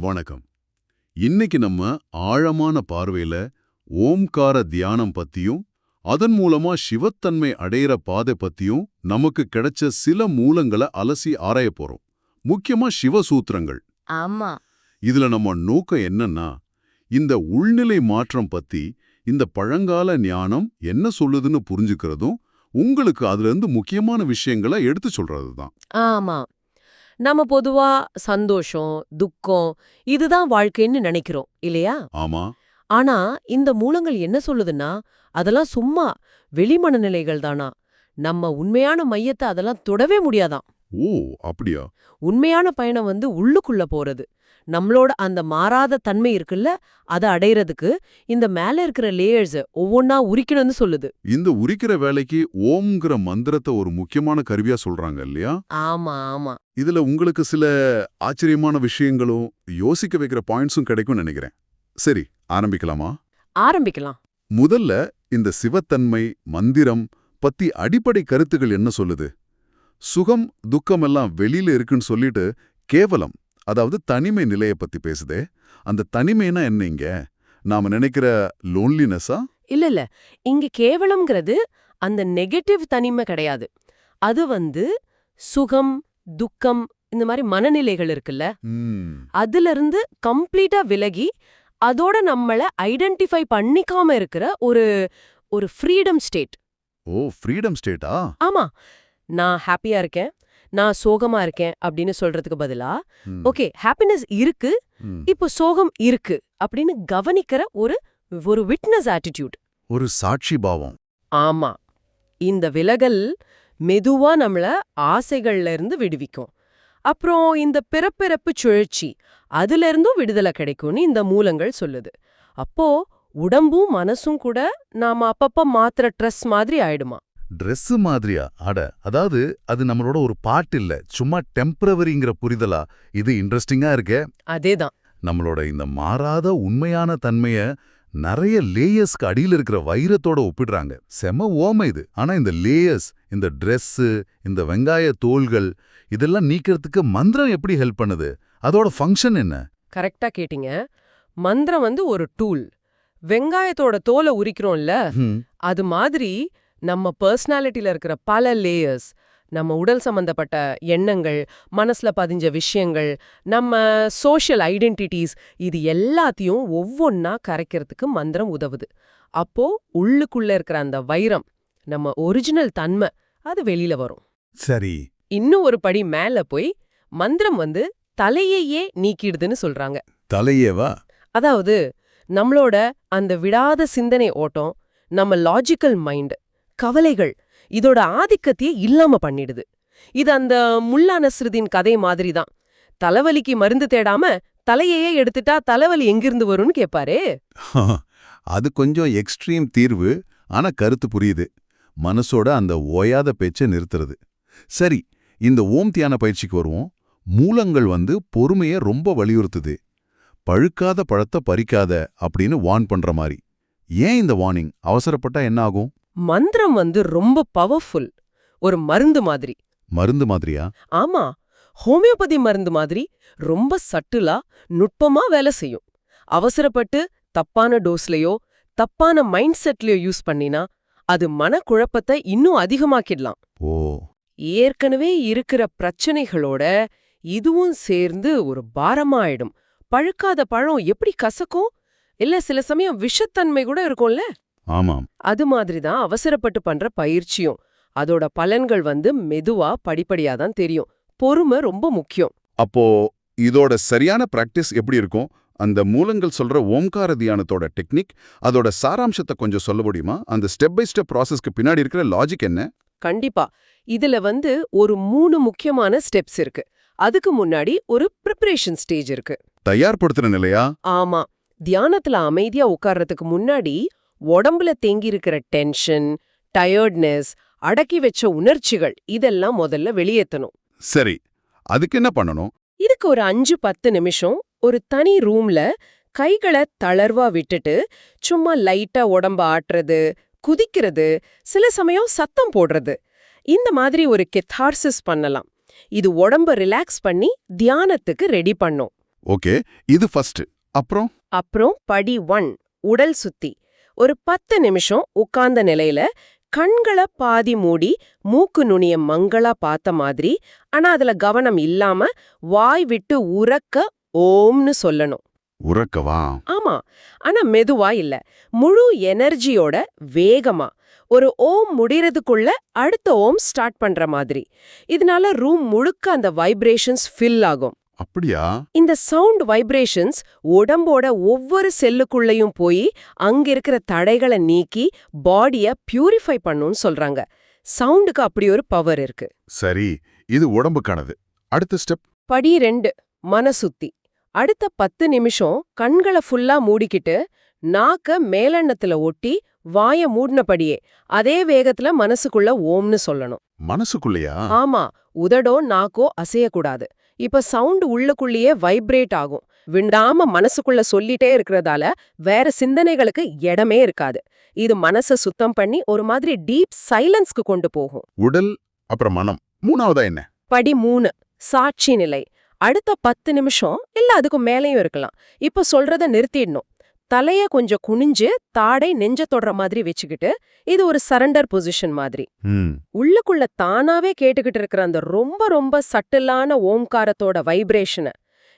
வணக்கம். இன்னைக்கு நம்ம ஆழமான பார்வையில ஓம்கார தியானம் பத்தியும் அதன் மூலமா சிவத்தன்மை அடையிற பாதை பத்தியும் நமக்கு கிடைச்ச சில மூலங்களை அலசி ஆராய போறோம். முக்கியமா சிவசூத்திரங்கள். ஆமா. இதுல நம்ம நோக்கம் என்னன்னா இந்த உள்நிலை மாற்றம் பத்தி இந்த பழங்கால ஞானம் என்ன சொல்லுதுன்னு புரிஞ்சுக்கிறதும் உங்களுக்கு அதுல இருந்து முக்கியமான விஷயங்களை எடுத்து சொல்றதுதான். ஆமா. நம்ம பொதுவா சந்தோஷம் துக்கம் இதுதான் வாழ்க்கைன்னு நினைக்கிறோம் இல்லையா? ஆமா. ஆனா இந்த மூலங்கள் என்ன சொல்லுதுன்னா அதெல்லாம் சும்மா வெளிமனநிலைகள் தானா? நம்ம உண்மையான மையத்தை அதெல்லாம் தொடவே முடியாதாம் ஓ அப்படியா? உண்மையான பயணம் வந்து உள்ளுக்குள்ள போறது. நம்மளோட அந்த மாறாத தன்மை இருக்குல்ல அதை அடையறதுக்கு இந்த மேல இருக்கிற லேயர்ஸ் ஒவ்வொன்னா உரிக்கணும்னு சொல்லுது. இந்த உரிக்கிற வேலைக்கு ஓம்ங்கிற மந்திரத்தை ஒரு முக்கியமான கருவியா சொல்றாங்க இல்லையா? ஆமா ஆமா. இதுல உங்களுக்கு சில ஆச்சரியமான விஷயங்களும் யோசிக்க வைக்கிற பாயிண்ட்ஸும் கிடைக்கும்னு நினைக்கிறேன். சரி ஆரம்பிக்கலாமா? ஆரம்பிக்கலாம். முதல்ல இந்த சிவத்தன்மை மந்திரம் பத்தி அடிப்படை கருத்துகள் என்ன சொல்லுது? சுகம் துக்கம் எல்லாம் வெளியில இருக்குன்னு சொல்லிட்டு கேவலம். அதாவது தனிமை நிலைய பத்தி பேசுதே. அந்த தனிமைனா என்ன இங்க? நாம நினைக்கிற லோன்லினஸா இல்ல இல்ல. இங்க கேவலம்ங்கிறது அந்த நெகட்டிவ் தனிமை கிடையாது. அது வந்து சுகம் துக்கம் இந்த மாதிரி மனநிலைகள் இருக்குல்ல? ம். அதுல இருந்து கம்ப்ளீட்டா விலகி அதோட நம்மள ஐடென்டிஃபை பண்ணிக்காம இருக்கிற ஒரு ஒரு ஃப்ரீடம் ஸ்டேட் ஓ ஃப்ரீடம் ஸ்டேட்டா ஆமா. நான் ஹாப்பியா இருக்கேன். நான் சோகமா இருக்கேன் அப்படின்னு சொல்றதுக்கு பதிலா ஓகே ஹாப்பினஸ் இருக்கு. இப்போ சோகம் இருக்கு அப்படின்னு கவனிக்கிற ஒரு ஒரு விட்னஸ் ஆட்டிடியூட் ஒரு சாட்சி பாவம். ஆமா. இந்த விலகல் மெதுவா நம்மள ஆசைகள்ல இருந்து விடுவிக்கும். அப்புறம் இந்த பிறப்பிறப்பு சுழற்சி அதுல இருந்தும் விடுதலை கிடைக்கும்னு இந்த மூலங்கள் சொல்லுது. அப்போ உடம்பும் மனசும் கூட நாம அப்பப்ப மாத்திர ட்ரெஸ் மாதிரி ஆயிடுமா? Dress மாதிரியா? அட அதாவது அது நம்மளோட ஒரு பாட்டு இல்ல. சும்மா டெம்பரவரிங்கிற புரிதலா? இது இன்ட்ரெஸ்டிங்கா இருக்கே. அதேதான். நம்மளோட இந்த மாறாத உண்மையான தன்மைய நிறைய லேயர்ஸ்க்கு அடியில இருக்கிற வைரத்தோட ஒப்பிடுறாங்க. செம ஓமை இது. ஆனா இந்த லேயர்ஸ் இந்த Dress இந்த வெங்காய தோள்கள் இதெல்லாம் நீக்கிறதுக்கு மந்திரம் எப்படி ஹெல்ப் பண்ணுது? அதோட ஃபங்க்ஷன் என்ன? கரெக்டா கேட்டீங்க. மந்திரம் வந்து ஒரு டூல் வெங்காயத்தோட தோலை உரிக்கிறோம்ல அது மாதிரி நம்ம பர்சனாலிட்டில இருக்கிற பல லேயர்ஸ் நம்ம உடல் சம்பந்தப்பட்ட எண்ணங்கள் மனசுல பதிஞ்ச விஷயங்கள் நம்ம சோஷியல் ஐடென்டிட்டிஸ் இது எல்லாத்தையும் ஒவ்வொன்னா கரைக்கிறதுக்கு மந்திரம் உதவுது. அப்போ உள்ளுக்குள்ள இருக்கிற அந்த வைரம் நம்ம ஒரிஜினல் தன்மை அது வெளியில வரும். சரி. இன்னும் ஒரு படி மேல போய் மந்திரம் வந்து தலையையே நீக்கிடுதுன்னு சொல்றாங்க. தலையேவா? அதாவது நம்மளோட அந்த விடாத சிந்தனை ஓட்டம் நம்ம லாஜிக்கல் மைண்ட் கவலைகள் இதோட ஆதிக்கத்தையே இல்லாம பண்ணிடுது. இது அந்த முல்லா நஸ்ருதீன் கதை மாதிரி தான் தலைவலிக்கு மருந்து தேடாம தலையையே எடுத்துட்டா தலைவலி எங்கிருந்து வரும்னு கேப்பாரே? அது கொஞ்சம் எக்ஸ்ட்ரீம் தீர்வு ஆனா கருத்து புரியுது. மனசோட அந்த ஓயாத பேச்சை நிறுத்துறது. சரி இந்த ஓம் தியான பயிற்சிக்கு வருவோம். மூலங்கள் வந்து பொறுமைய ரொம்ப வலியுறுத்துது. பழுக்காத பழத்தை பறிக்காத அப்படின்னு வான் பண்ற மாதிரி. ஏன் இந்த வார்னிங்? அவசரப்பட்டா என்ன ஆகும்? மந்திரம் வந்து ரொம்ப பவர்ஃபுல் ஒரு மருந்து மாதிரி. மருந்து மாதிரியா? ஆமா. ஹோமியோபதி மருந்து மாதிரி ரொம்ப சட்டுலா நுட்பமா வேலை செய்யும். அவசரப்பட்டு தப்பான டோஸ்லயோ தப்பான மைண்ட் செட்லயோ யூஸ் பண்ணினா அது மனக்குழப்பத்தை இன்னும் அதிகமாக்கிடலாம். ஓ. ஏற்கனவே இருக்கிற பிரச்சனைகளோட இதுவும் சேர்ந்து ஒரு பாரமாயிடும். பழுக்காத பழம் எப்படி கசக்கும்? இல்ல சில சமயம் விஷத்தன்மை கூட இருக்கும்ல? ஆமாம். அது மாதிரி தான் அவசரப்பட்டு பண்ற பயிற்சியும். அதோட பலன்கள் வந்து மெதுவா படிப்படியா தான் தெரியும். பொறுமை ரொம்ப முக்கியம். அப்போ இதோட சரியான பிராக்டிஸ் எப்படி இருக்கும்? அந்த மூலங்கள் சொல்ற ஓம்கார தியானத்தோட டெக்னிக் அதோட சாராம்சத்தை கொஞ்சம் சொல்ல முடியுமா? அந்த ஸ்டெப் பை ஸ்டெப் ப்ராசஸ்க்கு பின்னாடி இருக்கிற லாஜிக் என்ன? கண்டிப்பா. இதுல வந்து ஒரு மூணு முக்கியமான ஸ்டெப்ஸ் இருக்கு. அதுக்கு முன்னாடி ஒரு ப்ரிப்பரேஷன் ஸ்டேஜ் இருக்கு. தயார்படுத்துற நிலையா? ஆமா. தியானத்துல அமைதியா உட்கார்றதுக்கு முன்னாடி உடம்புல தேங்கி இருக்கிற டென்ஷன் டயர்ட்னஸ் அடக்கி வச்ச உணர்ச்சிகள் இதெல்லாம் முதல்ல வெளியேத்தணும். சரி அதுக்கு என்ன பண்ணணும்? இதுக்கு ஒரு அஞ்சு பத்து நிமிஷம் ஒரு தனி ரூம்ல கைகளை தளர்வா விட்டுட்டு சும்மா லைட்டா உடம்ப ஆட்டுறது குதிக்கிறது சில சமயம் சத்தம் போடுறது. இந்த மாதிரி ஒரு கெத்தார்சிஸ் பண்ணலாம். இது உடம்ப ரிலாக்ஸ் பண்ணி தியானத்துக்கு ரெடி பண்ணும். ஓகே இது ஃபர்ஸ்ட் அப்புறம்? அப்புறம் படி ஒன் உடல் சுத்தி. ஒரு பத்து நிமிஷம் உட்கார்ந்த நிலையில கண்கள பாதி மூடி மூக்கு நுனிய மங்களா பார்த்த மாதிரி ஆனா அதுல கவனம் இல்லாம வாய் விட்டு உறக்க ஓம்னு சொல்லணும். உறக்கவா? ஆமா. ஆனா மெதுவா இல்ல. முழு எனர்ஜியோட வேகமா. ஒரு ஓம் முடிறதுக்குள்ள அடுத்த ஓம் ஸ்டார்ட் பண்ற மாதிரி. இதனால ரூம் முழுக்க அந்த வைப்ரேஷன்ஸ் ஃபில் ஆகும். அப்படியா? இந்த சவுண்ட் வைப்ரேஷன்ஸ் உடம்போட ஒவ்வொரு செல்லுக்குள்ளேயும் போய் அங்க இருக்கிற தடைகளை நீக்கி பாடிய பியூரிஃபை பண்ணுன்னு சொல்றாங்க. சவுண்டுக்கு அப்படி ஒரு பவர் இருக்கு. சரி இது உடம்புக்கானது. அடுத்த ஸ்டெப். படி ரெண்டு மனசுத்தி. அடுத்த பத்து நிமிஷம் கண்களை ஃபுல்லா மூடிக்கிட்டு நாக்க மேலெண்ணத்துல ஒட்டி வாய மூடினபடியே அதே வேகத்துல மனசுக்குள்ள ஓம்னு சொல்லணும். மனசுக்குள்ளயா? ஆமா உதடோ நாக்கோ அசையக்கூடாது. இப்ப சவுண்ட் உள்ளுக்குள்ளேயே வைப்ரேட் ஆகும். விண்டாம மனசுக்குள்ள சொல்லிட்டே இருக்கிறதால வேற சிந்தனைகளுக்கு இடமே இருக்காது. இது மனச சுத்தம் பண்ணி ஒரு மாதிரி டீப் சைலன்ஸ்க்கு கொண்டு போகும். உடல் அப்புறம் மனம். மூணாவதா என்ன? படி மூணு. சாட்சி நிலை. அடுத்த பத்து நிமிஷம் இல்ல அதுக்கு மேலேயும் இருக்கலாம். இப்ப சொல்றத நிறுத்திடணும். தலைய கொஞ்சம் குனிஞ்சு தாடை நெஞ்ச தொடுற மாதிரி வச்சுக்கிட்டு இது ஒரு சரண்டர் பொசிஷன் மாதிரி. உள்ளுக்குள்ள தானாவே கேட்டுக்கிட்டு இருக்கிற அந்த ரொம்ப ரொம்ப சட்டிலான ஓம்காரத்தோட வைப்ரேஷனை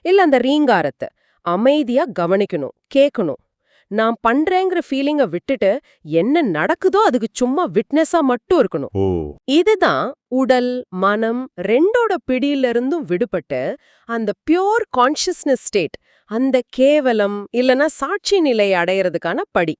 இல்ல அந்த ரீங்காரத்தை அமைதியா கவனிக்கணும் கேட்கணும். நான் பண்றேங்கிற ஃபீலிங்க விட்டுட்டு என்ன நடக்குதோ அதுக்கு சும்மா விட்னஸா மட்டும் இருக்கணும். இதுதான் உடல் மனம் ரெண்டோட பிடியில இருந்தும் விடுபட்டு அந்த பியோர் கான்ஷியஸ்னஸ் ஸ்டேட் அந்த கேவலம் இல்லனா சாட்சி நிலை அடையறதுக்கான படி.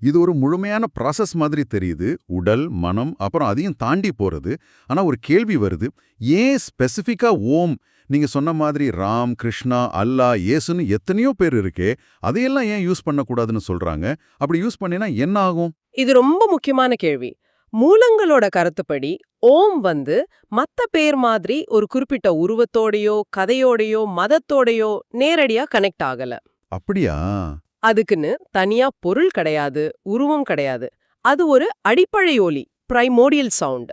இது ஒரு முழுமையான ப்ராசஸ் மாதிரி தெரியுது. உடல் மனம் அப்புறம் அதையும் தாண்டி போறது. ஆனா ஒரு கேள்வி வருது. ஏன் ஸ்பெசிஃபிக்கா ஓம்? நீங்க சொன்ன மாதிரி ராம் கிருஷ்ணா அல்லா இயேசுன்னு எத்தனையோ பேர் இருக்கே அதையெல்லாம் ஏன் யூஸ் பண்ணக்கூடாதுன்னு சொல்றாங்க? அப்படி யூஸ் பண்ணினா என்ன ஆகும்? இது ரொம்ப முக்கியமான கேள்வி. மூலங்களோட கருத்துப்படி ஓம் வந்து மத்த பேர் மாதிரி ஒரு குறிப்பிட்ட உருவத்தோடையோ கதையோடையோ மதத்தோடையோ நேரடியா கனெக்ட் ஆகல. அப்படியா? அதுக்குன்னு தனியா பொருள் கிடையாது உருவம் கிடையாது. அது ஒரு அடிப்படை ஒலி பிரைமோடியல் சவுண்ட்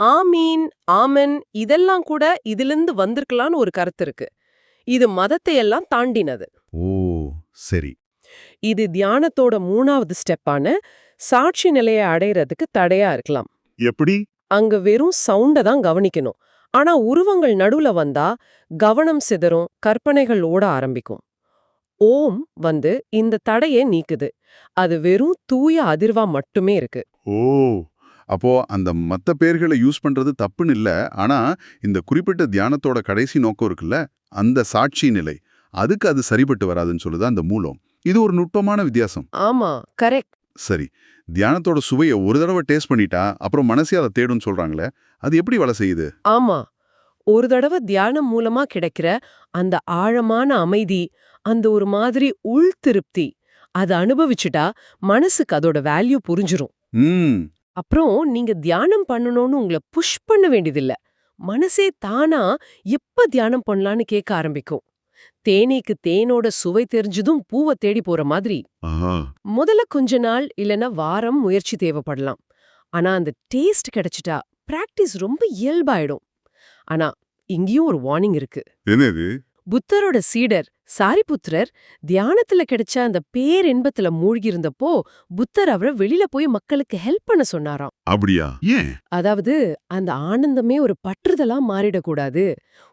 ஆமீன் ஆமன் இதெல்லாம் கூட இதிலிருந்து வந்திருக்கலான்னு ஒரு கருத்து இருக்கு. இது மதத்தை எல்லாம் தாண்டினது. ஓ சரி. இது தியானத்தோட மூணாவது ஸ்டெப்பான சாட்சி நிலையை அடையறதுக்கு தடையா இருக்கலாம். எப்படி? அங்க வெறும் சவுண்ட தான் கவனிக்கணும். ஆனா உருவங்கள் நடுவுல வந்தா கவனம் சிதறும் கற்பனைகள் ஓட ஆரம்பிக்கும். ஓம் வந்து இந்த தடையை நீக்குது. அது வெறும் தூய அதிர்வா மட்டுமே இருக்கு. ஓ அப்போ அந்த மத்த பேர்களை யூஸ் பண்றது தப்புன்னு இல்ல. ஆனா இந்த குறிப்பிட்ட தியானத்தோட கடைசி நோக்கம் இருக்குல்ல அந்த சாட்சி நிலை. அதுக்கு அது சரிப்பட்டு வராதுன்னு சொல்லுது அந்த மூலம். இது ஒரு நுட்பமான வித்தியாசம். ஆமா கரெக்ட். சரி தியானத்தோட சுவையை ஒரு தடவை டேஸ்ட் பண்ணிட்டா அப்புறம் மனசே அதை தேடும்னு சொல்றாங்களே அது எப்படி வேலை செய்யுது? ஆமா ஒரு தடவை தியானம் மூலமா கிடைக்கிற அந்த ஆழமான அமைதி அந்த ஒரு மாதிரி உள் திருப்தி அதை அனுபவிச்சுட்டா மனசுக்கு அதோட வேல்யூ புரிஞ்சிரும். அப்புறம் நீங்க தியானம் பண்ணணும்னு உங்களை புஷ் பண்ண வேண்டியதில்ல. மனசே தானா எப்ப தியானம் பண்ணலான்னு கேட்க ஆரம்பிக்கும். தேனீக்கு தேனோட சுவை தெரிஞ்சதும் பூவை தேடி போற மாதிரி. முதல்ல கொஞ்ச நாள் இல்லனா வாரம் முயற்சி தேவைப்படலாம். ஆனா அந்த டேஸ்ட் கிடைச்சிட்டா பிராக்டிஸ் ரொம்ப இயல்பாயிடும். ஆனா இங்கேயும் ஒரு வார்னிங் இருக்கு. புத்தரோட சீடர் சாரிபுத்திரர் தியானத்துல கிடைச்ச அந்த பேரின்பத்துல மூழ்கி இருந்தப்போ புத்தர் அவரை வெளியில போய் மக்களுக்கு ஹெல்ப் பண்ண சொன்னாராம். அப்படியா? ஏன்? அதாவது அந்த ஆனந்தமே ஒரு பற்றுதலா மாறிடக்கூடாது.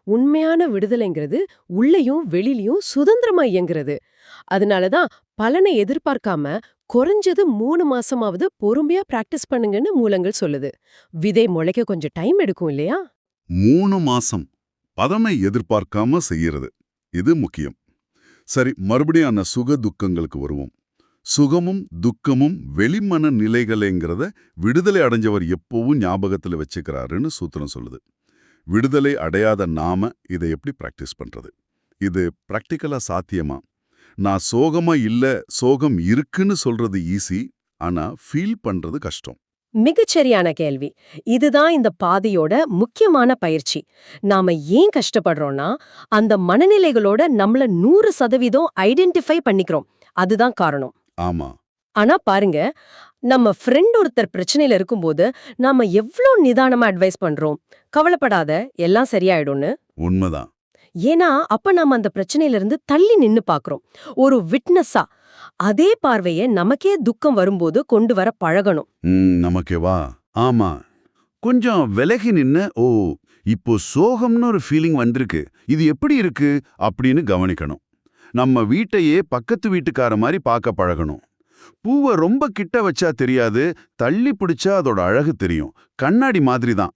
உண்மையான விடுதலைங்கிறது உள்ளேயும் வெளியிலயும் சுதந்திரமா இயங்குறது. அதனாலதான் பலனை எதிர்பார்க்காம குறைஞ்சது மூணு மாசமாவது பொறுமையா பிராக்டிஸ் பண்ணுங்கன்னு மூலங்கள் சொல்லுது. விதை முளைக்க கொஞ்சம் டைம் எடுக்கும் இல்லையா? மூணு மாசம் பதமை எதிர்பார்க்காம செய்யறது. இது முக்கியம். சரி மறுபடியும் அந்த சுக துக்கங்களுக்கு வருவோம். சுகமும் துக்கமும் வெளிமன நிலைகளேங்கிறத விடுதலை அடைஞ்சவர் எப்பவும் ஞாபகத்துல வச்சுக்கிறாருன்னு சூத்திரம் சொல்லுது. விடுதலை அடையாத நாம இதை எப்படி பிராக்டிஸ் பண்றது? இது ப்ராக்டிக்கலாக சாத்தியமா? நான் சோகமா இல்ல சோகம் இருக்குன்னு சொல்றது ஈஸி ஆனா ஃபீல் பண்றது கஷ்டம். மிகச்சரியான கேள்வி. இதுதான் இந்த பாதையோட முக்கியமான பயிற்சி. நாம ஏன் கஷ்டப்படுறோம்னா அந்த மனநிலைகளோட நம்மள நூறு சதவீதம் ஐடென்டிஃபை பண்ணிக்கிறோம். அதுதான் காரணம். ஆமா. ஆனா பாருங்க நம்ம ஃப்ரெண்ட் ஒருத்தர் பிரச்சனையில இருக்கும்போது நாம எவ்ளோ நிதானமா அட்வைஸ் பண்றோம்? கவலைப்படாத எல்லாம் சரியாயிடும்னு. உண்மைதான். ஏன்னா அப்ப நாம அந்த பிரச்சனையில இருந்து தள்ளி நின்னு பாக்குறோம். ஒரு விட்னஸா அதே பார்வைய நமக்கே துக்கம் வரும்போது கொண்டு வர பழகணும். ம், நமக்கு வா. ஆமா. கொஞ்சம் விலகி நின்னு ஓ இப்போ சோகம்னு ஒரு ஃபீலிங் வந்திருக்கு. இது எப்படி இருக்கு? அப்படின்னு கவனிக்கணும். நம்ம வீட்டையே பக்கத்து வீட்டுக்கார மாதிரி பார்க்க பழகணும். பூவை ரொம்ப கிட்ட வச்சா தெரியாது தள்ளி பிடிச்சா அதோட அழகு தெரியும். கண்ணாடி மாதிரி தான்.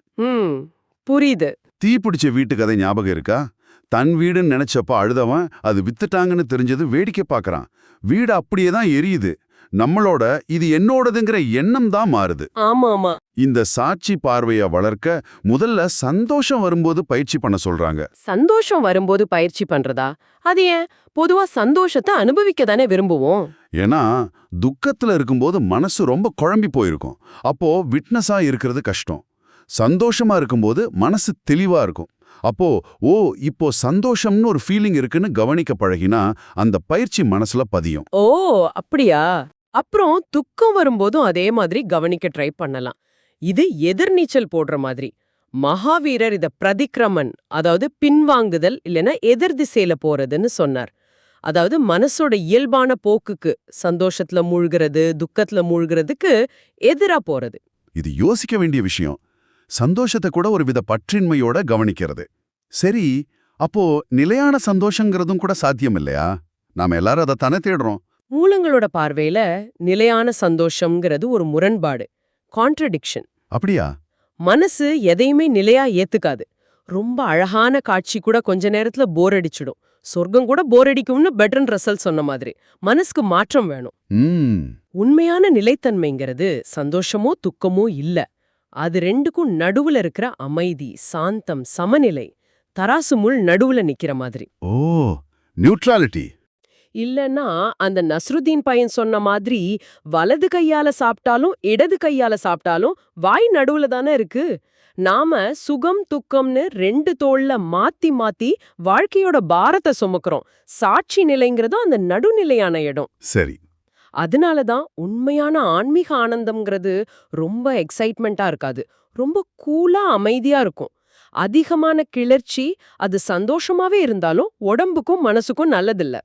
புரியுது. தீ பிடிச்ச வீட்டு கதை ஞாபகம் இருக்கா? தன் வீடுன்னு நினைச்சப்ப அழுதவன் அது வித்துட்டாங்கன்னு தெரிஞ்சது வேடிக்கை பார்க்கறான் வீடு அப்படியே தான் எரியுது. நம்மளோட இது என்னோடதுங்கிற எண்ணம் தான் மாறுது. ஆமா ஆமா இந்த சாட்சி பார்வைய வளர்க்க முதல்ல சந்தோஷம் வரும்போது பயிற்சி பண்ண சொல்றாங்க. சந்தோஷம் வரும்போது பயிற்சி பண்றதா? அது ஏன்? பொதுவா சந்தோஷத்தை அனுபவிக்க தானே விரும்புவோம். ஏன்னா துக்கத்துல இருக்கும்போது மனசு ரொம்ப குழம்பி போயிருக்கும். அப்போ விட்னஸா இருக்கிறது கஷ்டம். சந்தோஷமா இருக்கும்போது மனசு தெளிவா இருக்கும். அப்போ ஓ இப்போ சந்தோஷம்னு ஒரு ஃபீலிங் இருக்குன்னு கவனிக்க பழகினா அந்த பயிற்சி மனசுல பதியும். ஓ அப்படியா? அப்புறம் துக்கம் வரும்போதும் அதே மாதிரி கவனிக்க ட்ரை பண்ணலாம். இது எதிர்நீச்சல் போடுற மாதிரி. மகாவீரர் இத பிரதிக்கிரமன் அதாவது பின்வாங்குதல் இல்லைன்னா எதிர் திசையில போறதுன்னு சொன்னார். அதாவது மனசோட இயல்பான போக்குக்கு சந்தோஷத்துல மூழ்கிறது துக்கத்துல மூழ்கிறதுக்கு எதிரா போறது. இது யோசிக்க வேண்டிய விஷயம். சந்தோஷத்தை கூட ஒரு வித பற்றின்மையோட கவனிக்கிறது. சரி அப்போ நிலையான சந்தோஷங்கிறதும் கூட சாத்தியம் இல்லையா? நாம எல்லாரும் அதை தானே தேடுறோம். மூலங்களோட பார்வையில நிலையான சந்தோஷம்ங்கிறது ஒரு முரண்பாடு கான்ட்ரடிக்ஷன் அப்படியா? மனசு எதையுமே நிலையா ஏத்துக்காது. ரொம்ப அழகான காட்சி கூட கொஞ்ச நேரத்துல போர் அடிச்சிடும். சொர்க்கம் கூட போர் அடிக்கும்னு பெட்ரன் ரசல் சொன்ன மாதிரி மனசுக்கு மாற்றம் வேணும். உண்மையான நிலைத்தன்மைங்கிறது சந்தோஷமோ துக்கமோ இல்ல. அது ரெண்டுக்கும் நடுவுல இருக்கிற அமைதி சாந்தம் சமநிலை தராசு முள் நடுவுல நிக்கிற மாதிரி. ஓ நியூட்ராலிட்டி இல்லன்னா அந்த நஸ்ருதீன் பையன் சொன்ன மாதிரி வலது கையால சாப்பிட்டாலும் இடது கையால சாப்பிட்டாலும் வாய் நடுவுல தானே இருக்கு. நாம சுகம் துக்கம்னு ரெண்டு தோள்ல மாத்தி மாத்தி வாழ்க்கையோட பாரத்தை சுமக்கிறோம். சாட்சி நிலைங்கிறதும் அந்த நடுநிலையான இடம். சரி. அதனால தான் உண்மையான ஆன்மீக ஆனந்தம்ங்கிறது ரொம்ப எக்ஸைட்மெண்ட்டா இருக்காது. ரொம்ப கூலா அமைதியா இருக்கும். அதிகமான கிளர்ச்சி அது சந்தோஷமாவே இருந்தாலும் உடம்புக்கும் மனசுக்கும் நல்லதில்ல.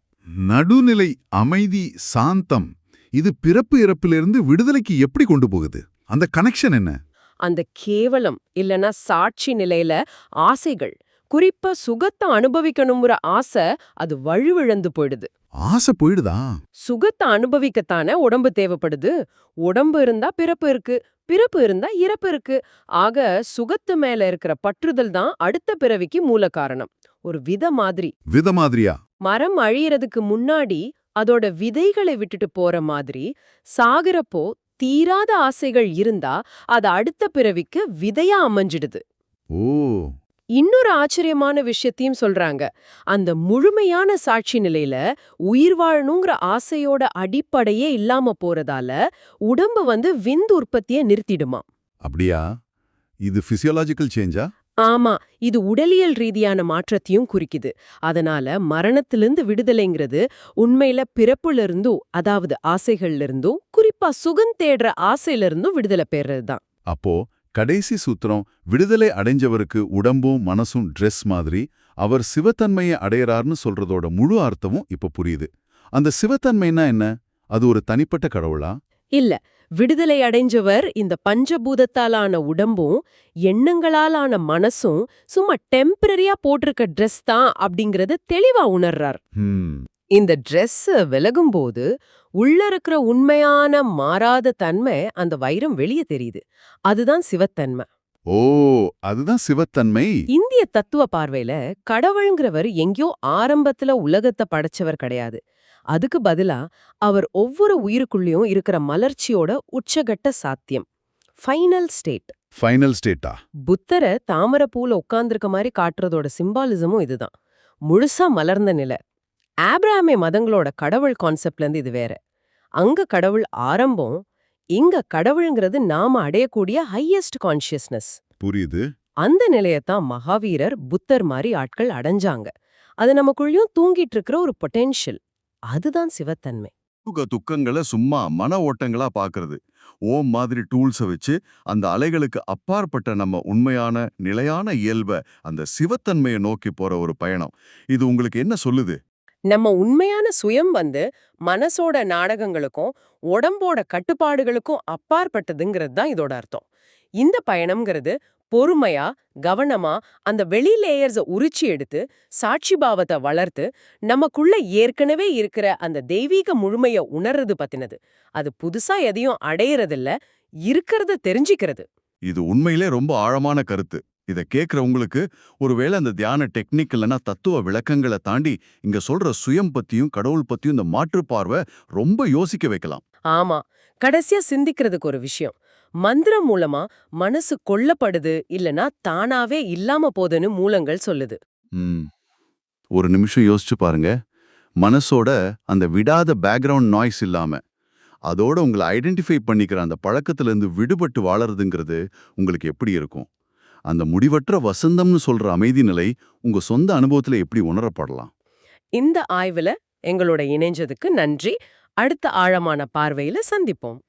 நடுநிலை அமைதி சாந்தம் இது பிறப்பு இறப்பிலிருந்து விடுதலைக்கு எப்படி கொண்டு போகுது? அந்த கனெக்ஷன் என்ன? அந்த கேவலம் இல்லனா சாட்சி நிலையில ஆசைகள் குறிப்பா சுகத்தை அனுபவிக்கணுங்கிற ஆசை அது வழுவிழந்து போயிடுது. ஆசை போயிடுதா? சுகத்தை அனுபவிக்கத்தானே உடம்பு தேவைப்படுது. உடம்பு இருந்தா பிறப்பு இருக்கு. பிறப்பு இருந்தா இறப்பு இருக்கு. ஆக சுகத்து மேல இருக்கிற பற்றுதல் தான் அடுத்த பிறவிக்கு மூல காரணம். ஒரு வித மாதிரி. வித மாதிரியா? மரம் அழியறதுக்கு முன்னாடி அதோட விதைகளை விட்டுட்டு போற மாதிரி சாகுறப்போ தீராத ஆசைகள் இருந்தா அது அடுத்த பிறவிக்கு விதையா அமைஞ்சிடுது. ஓ. இன்னொரு ஆச்சரியமான விஷயத்தையும் சொல்றாங்க. அந்த முழுமையான சாட்சி நிலையில உயிர் வாழணுங்கிற ஆசையோட அடிப்படையே இல்லாம போறதால உடம்பு வந்து விந்து உற்பத்தியை நிறுத்திடுமா? அப்படியா? இது பிசியோலாஜிக்கல் சேஞ்சா ஆமா இது உடலியல் ரீதியான மாற்றத்தையும் குறிக்குது. அதனால மரணத்திலிருந்து விடுதலைங்கிறது உண்மையில பிறப்புல இருந்தும் அதாவது ஆசைகள்ல இருந்தும் குறிப்பா சுகம் தேடுற ஆசையில இருந்தும் விடுதலை பெறதுதான். அப்போ கடைசி சூத்திரம் விடுதலை அடைஞ்சவருக்கு உடம்பும் மனசும் ட்ரெஸ் மாதிரி அவர் சிவத்தன்மையை அடையறார்னு சொல்றதோட முழு அர்த்தமும் இப்ப புரியுது. அந்த சிவத்தன்மைனா என்ன? அது ஒரு தனிப்பட்ட கடவுளா? இல்ல விடுதலை அடைஞ்சவர் இந்த பஞ்சபூதத்தாலான உடம்பும் எண்ணங்களாலான மனசும் சும்மா டெம்பரரியா போட்டிருக்க ட்ரெஸ் தான் அப்படிங்கறத தெளிவா உணர்றார். இந்த ட்ரெஸ் விலகும்போது உள்ள இருக்கிற உண்மையான மாறாத தன்மை அந்த வைரம் வெளியே தெரியுது. அதுதான் சிவத்தன்மை. ஓ அதுதான் சிவத்தன்மை. இந்திய தத்துவ பார்வையில கடவுள்ங்கிறவர் எங்கேயோ ஆரம்பத்துல உலகத்தை படைச்சவர் கிடையாது. அதுக்கு பதிலா அவர் ஒவ்வொரு உயிருக்குள்ளேயும் இருக்கிற மலர்ச்சியோட உச்சகட்ட சாத்தியம். ஃபைனல் ஸ்டேட் ஃபைனல் ஸ்டேட்டா புத்தரை தாமரைப்பூல உட்கார்ந்திருக்க மாதிரி காட்டுறதோட சிம்பாலிசமும் இதுதான். முழுசா மலர்ந்த நிலை. ஆப்ராமே மதங்களோட கடவுள் கான்செப்ட்ல இருந்து இது வேற. அங்க கடவுள் ஆரம்பம் இங்க கடவுள்ங்கிறது நாம அடையக்கூடிய ஹையஸ்ட் கான்ஷியஸ்னஸ் புரியுது. அந்த நிலையத்தான் மகாவீரர் புத்தர் மாதிரி ஆட்கள் அடைஞ்சாங்க. அது நமக்குள்ளயும் தூங்கிட்டு இருக்கிற ஒரு பொட்டென்ஷியல் அதுதான் சிவத்தன்மை. துக்கங்களை சும்மா மன ஓட்டங்களா பார்க்கறது ஓம் மாதிரி டூல்ஸை வச்சு அந்த அலைகளுக்கு அப்பாற்பட்ட நம்ம உண்மையான நிலையான இயல்பை அந்த சிவத்தன்மையை நோக்கி போற ஒரு பயணம். இது உங்களுக்கு என்ன சொல்லுது? நம்ம உண்மையான சுயம் வந்து மனசோட நாடகங்களுக்கும் உடம்போட கட்டுப்பாடுகளுக்கும் அப்பாற்பட்டதுங்கிறது தான் இதோட அர்த்தம். இந்த பயணம்ங்கிறது பொறுமையா கவனமா அந்த வெளி லேயர்ஸ உரிச்சு எடுத்து சாட்சி பாவத்தை வளர்த்து நமக்குள்ள ஏற்கனவே இருக்கிற அந்த தெய்வீக முழுமைய உணர்றது பத்தினது. அது புதுசா எதையும் அடையறதில்ல இருக்கிறத தெரிஞ்சுக்கிறது. இது உண்மையிலே ரொம்ப ஆழமான கருத்து. இத கேக்குறவங்களுக்கு ஒருவேளை அந்த தியான டெக்னிக் இல்லைன்னா தத்துவ விளக்கங்களை தாண்டி இங்க சொல்ற சுயம் பத்தியும் கடவுள் பத்தியும் இந்த பார்வை ரொம்ப யோசிக்க வைக்கலாம். ஆமா. கடைசியா சிந்திக்கிறதுக்கு ஒரு விஷயம். மந்திரம் மூலமா மனசு கொல்லப்படுது இல்லனா தானாவே இல்லாம போதுன்னு மூலங்கள் சொல்லுது. ஒரு நிமிஷம் யோசிச்சு பாருங்க. மனசோட அந்த விடாத பேக்ரவுண்ட் நாய்ஸ் இல்லாம அதோட உங்களை ஐடென்டிஃபை பண்ணிக்கிற அந்த பழக்கத்துல இருந்து விடுபட்டு வாழறதுங்கிறது உங்களுக்கு எப்படி இருக்கும்? அந்த முடிவற்ற வசந்தம்னு சொல்ற அமைதி நிலை உங்க சொந்த அனுபவத்துல எப்படி உணரப்படலாம்? இந்த ஆய்வுல எங்களோட இணைஞ்சதுக்கு நன்றி. அடுத்த ஆழமான பார்வையில சந்திப்போம்.